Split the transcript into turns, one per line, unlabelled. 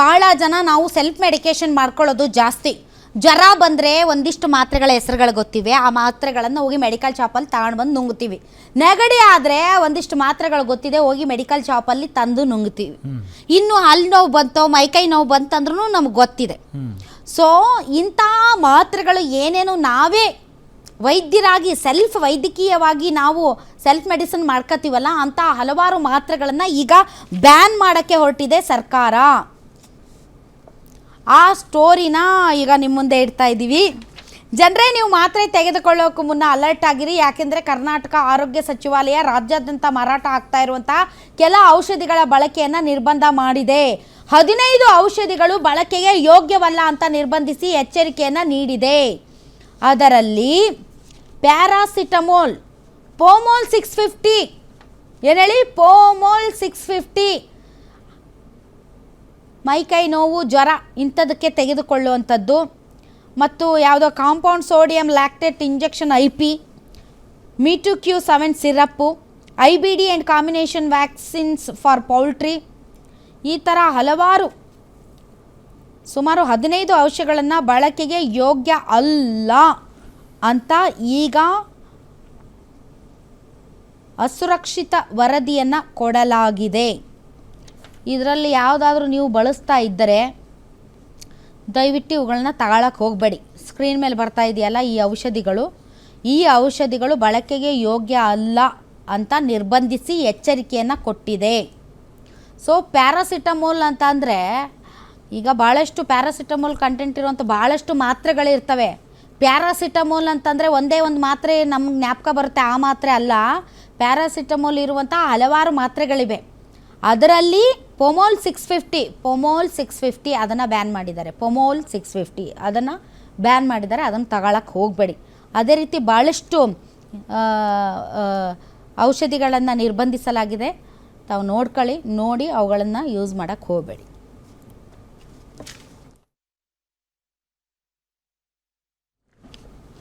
ಭಾಳ ಜನ ನಾವು ಸೆಲ್ಫ್ ಮೆಡಿಕೇಶನ್ ಮಾಡ್ಕೊಳ್ಳೋದು ಜಾಸ್ತಿ. ಜ್ವರ ಬಂದರೆ ಒಂದಿಷ್ಟು ಮಾತ್ರೆಗಳ ಹೆಸರುಗಳು ಗೊತ್ತಿವೆ. ಆ ಮಾತ್ರೆಗಳನ್ನು ಹೋಗಿ ಮೆಡಿಕಲ್ ಶಾಪಲ್ಲಿ ತಗೊಂಡು ಬಂದು ನುಂಗ್ತೀವಿ. ನೆಗಡಿ ಆದರೆ ಒಂದಿಷ್ಟು ಮಾತ್ರೆಗಳು ಗೊತ್ತಿದೆ ಹೋಗಿ ಮೆಡಿಕಲ್ ಶಾಪಲ್ಲಿ ತಂದು ನುಂಗ್ತೀವಿ. ಇನ್ನು ಹಲ್ಲು ನೋವು ಬಂತೋ ಮೈಕೈ ನೋವು ಬಂತಂದ್ರೂ ನಮ್ಗೆ ಗೊತ್ತಿದೆ. ಸೊ ಇಂಥ ಮಾತ್ರೆಗಳು ಏನೇನು ನಾವೇ ವೈದ್ಯರಾಗಿ ಸೆಲ್ಫ್ ವೈದ್ಯಕೀಯವಾಗಿ ನಾವು ಸೆಲ್ಫ್ ಮೆಡಿಸಿನ್ ಮಾಡ್ಕೋತೀವಲ್ಲ ಅಂಥ ಹಲವಾರು ಮಾತ್ರೆಗಳನ್ನು ಈಗ ಬ್ಯಾನ್ ಮಾಡೋಕ್ಕೆ ಹೊರಟಿದೆ ಸರ್ಕಾರ. ಆ ಸ್ಟೋರಿನ ಈಗ ನಿಮ್ಮ ಮುಂದೆ ಇಡ್ತಾ ಇದ್ದೀವಿ. ಜನರೇ, ನೀವು ಮಾತ್ರೆ ತೆಗೆದುಕೊಳ್ಳೋಕ್ಕೂ ಮುನ್ನ ಅಲರ್ಟ್ ಆಗಿರಿ. ಯಾಕೆಂದರೆ ಕರ್ನಾಟಕ ಆರೋಗ್ಯ ಸಚಿವಾಲಯ ರಾಜ್ಯಾದ್ಯಂತ ಮಾರಾಟ ಆಗ್ತಾ ಇರುವಂಥ ಕೆಲ ಔಷಧಿಗಳ ಬಳಕೆಯನ್ನು ನಿರ್ಬಂಧ ಮಾಡಿದೆ. ಹದಿನೈದು ಔಷಧಿಗಳು ಬಳಕೆಗೆ ಯೋಗ್ಯವಲ್ಲ ಅಂತ ನಿರ್ಬಂಧಿಸಿ ಎಚ್ಚರಿಕೆಯನ್ನು ನೀಡಿದೆ. ಅದರಲ್ಲಿ ಪ್ಯಾರಾಸಿಟಮೋಲ್, ಪೋಮೋಲ್ ಸಿಕ್ಸ್ ಫಿಫ್ಟಿ ಏನು ಹೇಳಿ? ಪೋಮೋಲ್ ಸಿಕ್ಸ್ ಫಿಫ್ಟಿ ಮೈಕೈ ನೋವು, ಜ್ವರ ಇಂಥದಕ್ಕೆ ತೆಗೆದುಕೊಳ್ಳುವಂಥದ್ದು. ಮತ್ತು ಯಾವುದೋ compound sodium lactate injection I P meet Q seven syrup, I B D and combination vaccines for poultry. ಈ ಥರ ಹಲವಾರು, ಸುಮಾರು ಹದಿನೈದು ಔಷಧಗಳನ್ನು ಬಳಕೆಗೆ ಯೋಗ್ಯ ಅಲ್ಲ ಅಂತ ಈಗ ಅಸುರಕ್ಷಿತ ವರದಿಯನ್ನು ಕೊಡಲಾಗಿದೆ. ಇದರಲ್ಲಿ ಯಾವುದಾದ್ರೂ ನೀವು ಬಳಸ್ತಾ ಇದ್ದರೆ ದಯವಿಟ್ಟು ಇವುಗಳನ್ನ ತಗೊಳಕ್ಕೆ ಹೋಗಬೇಡಿ. ಸ್ಕ್ರೀನ್ ಮೇಲೆ ಬರ್ತಾ ಇದೆಯಲ್ಲ ಈ ಔಷಧಿಗಳು. ಈ ಔಷಧಿಗಳು ಬಳಕೆಗೆ ಯೋಗ್ಯ ಅಲ್ಲ ಅಂತ ನಿರ್ಬಂಧಿಸಿ ಎಚ್ಚರಿಕೆಯನ್ನು ಕೊಟ್ಟಿದೆ. ಸೊ ಪ್ಯಾರಾಸಿಟಮೋಲ್ ಅಂತ ಅಂದರೆ ಈಗ ಭಾಳಷ್ಟು ಪ್ಯಾರಾಸಿಟಮೋಲ್ ಕಂಟೆಂಟ್ ಇರುವಂಥ ಭಾಳಷ್ಟು ಮಾತ್ರೆಗಳಿರ್ತವೆ ಪ್ಯಾರಾಸಿಟಮೋಲ್ ಅಂತಂದರೆ ಒಂದೇ ಒಂದು ಮಾತ್ರೆ ನಮ್ಗೆ ಜ್ಞಾಪಕ ಬರುತ್ತೆ, ಆ ಮಾತ್ರೆ ಅಲ್ಲ. ಪ್ಯಾರಾಸಿಟಮೋಲ್ ಇರುವಂಥ ಹಲವಾರು ಮಾತ್ರೆಗಳಿವೆ. ಅದರಲ್ಲಿ Pomol six fifty Pomol six fifty ಅದನ್ನು ಬ್ಯಾನ್ ಮಾಡಿದ್ದಾರೆ. ಪೊಮೋಲ್ ಸಿಕ್ಸ್ ಫಿಫ್ಟಿ ಅದನ್ನು ಬ್ಯಾನ್ ಮಾಡಿದ್ದಾರೆ, ಅದನ್ನು ತಗೊಳಕ್ಕೆ ಹೋಗಬೇಡಿ. ಅದೇ ರೀತಿ ಭಾಳಷ್ಟು ಔಷಧಿಗಳನ್ನು ನಿರ್ಬಂಧಿಸಲಾಗಿದೆ. ತಾವು ನೋಡ್ಕೊಳ್ಳಿ, ನೋಡಿ ಅವುಗಳನ್ನು ಯೂಸ್ ಮಾಡೋಕ್ಕೆ ಹೋಗಬೇಡಿ.